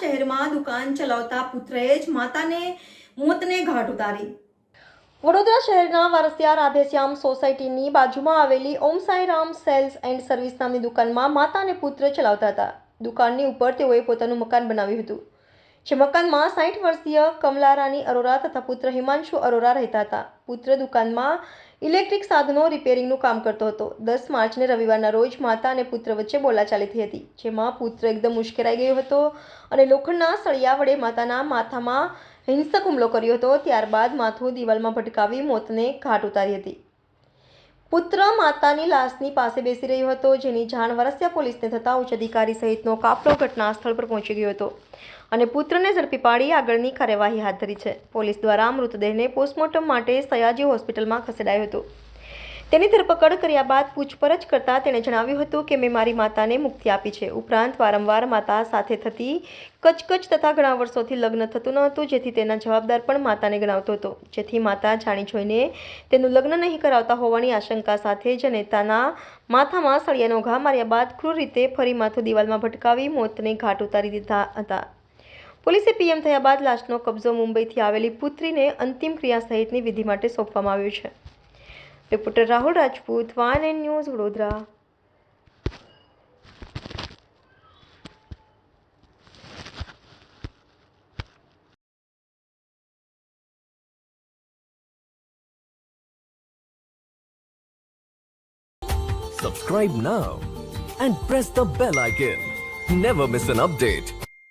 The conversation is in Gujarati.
શહેરમાં દુકાન ચલાવતા પુત્રએ જ માતાને મોતને ઘાટ ઉતારી. વડોદરા શહેરના વારસિયા રાધેશ્યામ સોસાયટીની બાજુમાં આવેલી Om Sairam sales and service નામની દુકાનમાં માતા અને પુત્ર ચલાવતા હતા. દુકાનની ઉપર તેઓએ પોતાનું મકાન બનાવ્યું હતું. જે મકાનમાં સાઠ વર્ષીય કમલારાની અરોરા તથા પુત્ર હિમાંશુ અરોરા રહેતા હતા. પુત્ર દુકાનમાં ઇલેક્ટ્રિક સાધનો રિપેરિંગનું કામ કરતો હતો. દસ માર્ચને રવિવારના રોજ માતા અને પુત્ર વચ્ચે બોલાચાલી થઈ હતી, જેમાં પુત્ર એકદમ ઉશ્કેરાઈ ગયો હતો અને લોખંડના સળિયા વડે માતાના માથામાં હિંસક હુમલો કર્યો હતો. ત્યારબાદ માથું દિવાલમાં ભટકાવી મોતને ઘાટ ઉતારી હતી. પુત્ર માતાની લાશની પાસે બેસી રહ્યો હતો, જેની જાણ વરસ્યા પોલીસને થતાં ઉચ્ચ અધિકારી સહિતનો કાફલો ઘટના સ્થળ પર પહોંચી ગયો હતો અને પુત્રને ઝડપી પાડી આગળની કાર્યવાહી હાથ ધરી છે. પોલીસ દ્વારા મૃતદેહને પોસ્ટમોર્ટમ માટે સયાજી હોસ્પિટલમાં ખસેડાયો હતો. તેની ધરપકડ કર્યા બાદ પૂછપરછ કરતા તેણે જણાવ્યું હતું કે મેં મારી માતાને મુક્તિ આપી છે. ઉપરાંત વારંવાર માતા સાથે થતી કચકચ તથા ઘણા વર્ષોથી લગ્ન થતું ન હતું જેથી તેના જવાબદાર પણ માતાને ગણાવતો હતો. જેથી માતા જાણી જોઈને તેનું લગ્ન નહીં કરાવતા હોવાની આશંકા સાથે જ નેતાના માથામાં સળિયાનો ઘા માર્યા બાદ ક્રૂર રીતે ફરી માથું દિવાલમાં ભટકાવી મોતને ઘાટ ઉતારી દીધા હતા. પોલીસે પીએમ થયા બાદ લાશનો કબજો મુંબઈથી આવેલી પુત્રીને અંતિમ ક્રિયા સહિતની વિધિ માટે સોંપવામાં આવ્યો છે. Reporter Rahul Rajput one and news Vadodara Subscribe now and press the bell icon. Never miss an update.